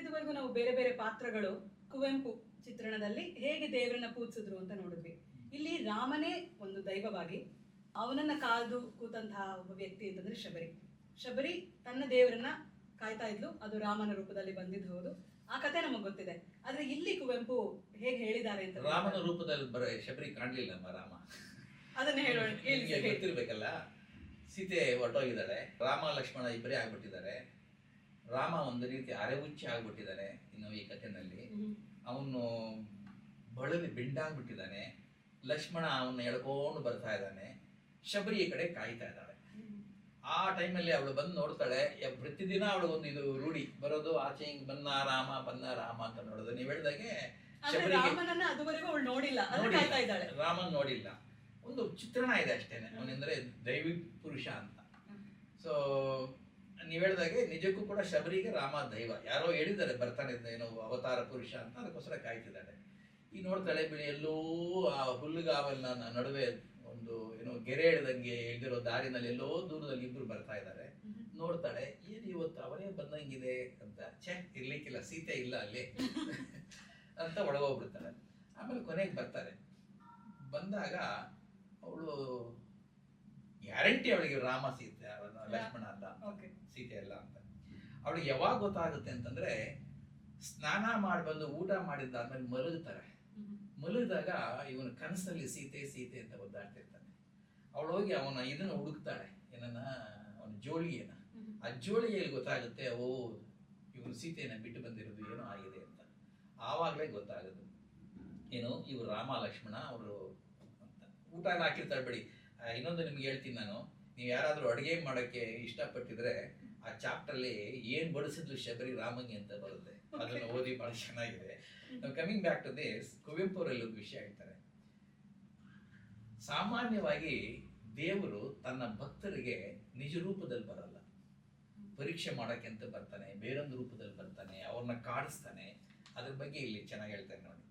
ಇದುವರೆಗೂ ನಾವು ಬೇರೆ ಬೇರೆ ಪಾತ್ರಗಳು ಕುವೆಂಪು ಚಿತ್ರಣದಲ್ಲಿ ಹೇಗೆ ದೇವರನ್ನ ಪೂಜಿಸಿದ್ರು ಅಂತ ನೋಡಿದ್ವಿ. ಇಲ್ಲಿ ರಾಮನೇ ಒಂದು ದೈವವಾಗಿ ಅವನನ್ನ ಕಾದು ಕೂತಂತಹ ಒಬ್ಬ ವ್ಯಕ್ತಿ ಅಂತಂದ್ರೆ ಶಬರಿ. ಶಬರಿ ತನ್ನ ದೇವರನ್ನ ಕಾಯ್ತಾ ಇದ್ಲು ಅದು ರಾಮನ ರೂಪದಲ್ಲಿ ಬಂದಿದ್ದು ಹೌದು. ಆ ಕತೆ ನಮಗೆ ಗೊತ್ತಿದೆ. ಆದ್ರೆ ಇಲ್ಲಿ ಕುವೆಂಪು ಹೇಗೆ ಹೇಳಿದ್ದಾರೆ ಅಂತ ರಾಮನ ರೂಪದಲ್ಲಿ ಬರ ಶಬರಿ ಕಾಣ್ಲಿಲ್ಲ ರಾಮ. ಅದನ್ನ ಹೇಳೋಣ. ಗೊತ್ತಿರ್ಬೇಕಲ್ಲ ಸೀತೆ ಹೊರಟೋಗಿದ್ದಾಳೆ ರಾಮ ಲಕ್ಷ್ಮಣ ಇಬ್ಬರೇ ಆಗ್ಬಿಟ್ಟಿದ್ದಾರೆ. ರಾಮ ಒಂದು ರೀತಿ ಅರೆಹುಚ್ಚಿ ಆಗ್ಬಿಟ್ಟಿದ್ದಾನೆ ಇನ್ನು ಈ ಕಥೆನಲ್ಲಿ. ಅವನು ಬಳಲಿ ಬೆಂಡಾಗ್ಬಿಟ್ಟಿದ್ದಾನೆ. ಲಕ್ಷ್ಮಣ ಅವನ್ನ ಎಳ್ಕೊಂಡು ಬರ್ತಾ ಇದ್ದಾನೆ. ಶಬರಿಯ ಕಡೆ ಕಾಯ್ತಾ ಇದ್ದಾಳೆ. ಆ ಟೈಮಲ್ಲಿ ಅವಳು ಬಂದು ನೋಡ್ತಾಳೆ ಪ್ರತಿದಿನ ಅವಳು ಒಂದು ಇದು ರೂಢಿ ಬರೋದು ಆಚೆ ಹಿಂಗ್ ಬನ್ನ ರಾಮ ಬನ್ನ ರಾಮ ಅಂತ ನೋಡೋದು. ನೀವ್ ಹೇಳ್ದಾಗೆ ನೋಡಿಲ್ಲ ರಾಮನ್ ನೋಡಿಲ್ಲ. ಒಂದು ಚಿತ್ರಣ ಇದೆ ಅಷ್ಟೇನೆ. ಅವನೆಂದ್ರೆ ದೈವಿ ಪುರುಷ ಅಂತ. ಸೊ ನೀವ್ ಹೇಳ್ದಾಗೆ ನಿಜಕ್ಕೂ ಕೂಡ ಶಬರಿಗೆ ರಾಮ ದೈವ. ಯಾರೋ ಹೇಳಿದ್ದಾರೆ ಬರ್ತಾನೆ ಏನೋ ಅವತಾರ ಪುರುಷ ಅಂತ ಅದಕ್ಕೋಸ್ಕರ ಕಾಯ್ತಿದ್ದಾರೆ ಈ ನೋಡ್ತಾಳೆ ಬಿಳಿ ಎಲ್ಲೋ ಆ ಹುಲ್ಲುಗಾವಲ್ನ ನಡುವೆ ಒಂದು ಏನೋ ಗೆರೆ ಎಳ್ದಂಗೆ ಎಳ್ದಿರೋ ದಾರಿನಲ್ಲಿ ಎಲ್ಲೋ ದೂರದಲ್ಲಿ ಇಬ್ರು ಬರ್ತಾ ಇದ್ದಾರೆ. ನೋಡ್ತಾಳೆ ಏನು ಇವತ್ತು ಅವರೇ ಬಂದಂಗಿದೆ ಅಂತ. ಛೇ ಇರ್ಲಿಕ್ಕಿಲ್ಲ ಸೀತೆ ಇಲ್ಲ ಅಲ್ಲಿ. ಅಂತ ಒಳಗೋಗ್ಬಿಡ್ತಾಳೆ ಆಮೇಲೆ ಕೊನೆಗೆ ಬರ್ತಾರೆ. ಬಂದಾಗ ಗ್ಯಾರಂಟಿ ಅವಳಿಗೆ ರಾಮ ಸೀತೆ ಲಕ್ಷ್ಮಣ ಅಲ್ಲ ಸೀತೆ ಅಲ್ಲ ಅಂತ. ಅವಳಿಗೆ ಯಾವಾಗ ಗೊತ್ತಾಗುತ್ತೆ ಅಂತಂದ್ರೆ ಸ್ನಾನ ಮಾಡಿ ಬಂದು ಊಟ ಮಾಡಿದ್ದಾದ್ಮೇಲೆ ಮಲಗುತ್ತಾರೆ ಮಲಗಿದಾಗ ಇವನು ಕನಸಲ್ಲಿ ಸೀತೆ ಸೀತೆ ಅಂತ ಒದ್ದಾಡ್ತಿರ್ತಾನೆ. ಅವಳು ಹೋಗಿ ಅವನ ಇದನ್ನ ಹುಡುಕ್ತಾಳೆ ಏನನ್ನ? ಅವನ ಜೋಳಿಗೆನ ಆ ಜೋಳಿಗೆಯಲ್ಲಿ ಗೊತ್ತಾಗುತ್ತೆ ಓ ಇವನು ಸೀತೆಯನ್ನ ಬಿಟ್ಟು ಬಂದಿರೋದು ಏನೋ ಆಗಿದೆ ಅಂತ. ಆವಾಗಲೇ ಗೊತ್ತಾಗೋದು. ಏನು ಇವರು ರಾಮ ಲಕ್ಷ್ಮಣ ಅವರು ಅಂತ. ಊಟ ಹಾಕಿರ್ತಾರೆ ಬಿಡಿ. ಇನ್ನೊಂದು ನಿಮ್ಗೆ ಹೇಳ್ತೀನಿ ನಾನು. ನೀವು ಯಾರಾದರೂ ಅಡುಗೆ ಮಾಡೋಕ್ಕೆ ಇಷ್ಟಪಟ್ಟಿದ್ರೆ ಆ ಚಾಪ್ಟರ್ಲಿ ಏನು ಬಡಿಸಿದ್ರು ಶಬರಿ ರಾಮಂಗಿ ಅಂತ ಬರುತ್ತೆ. ಅದನ್ನು ಓದಿ ಭಾಳ ಚೆನ್ನಾಗಿದೆ. Coming back to this Kuvempu ಅವರಲ್ಲಿ ಒಂದು ವಿಷಯ ಹೇಳ್ತಾರೆ. ಸಾಮಾನ್ಯವಾಗಿ ದೇವರು ತನ್ನ ಭಕ್ತರಿಗೆ ನಿಜ ರೂಪದಲ್ಲಿ ಬರಲ್ಲ. ಪರೀಕ್ಷೆ ಮಾಡೋಕ್ಕೆ ಅಂತ ಬರ್ತಾನೆ ಬೇರೊಂದು ರೂಪದಲ್ಲಿ ಬರ್ತಾನೆ ಅವ್ರನ್ನ ಕಾಡಿಸ್ತಾನೆ. ಅದ್ರ ಬಗ್ಗೆ ಇಲ್ಲಿ ಚೆನ್ನಾಗಿ ಹೇಳ್ತಾರೆ ನೋಡಿ.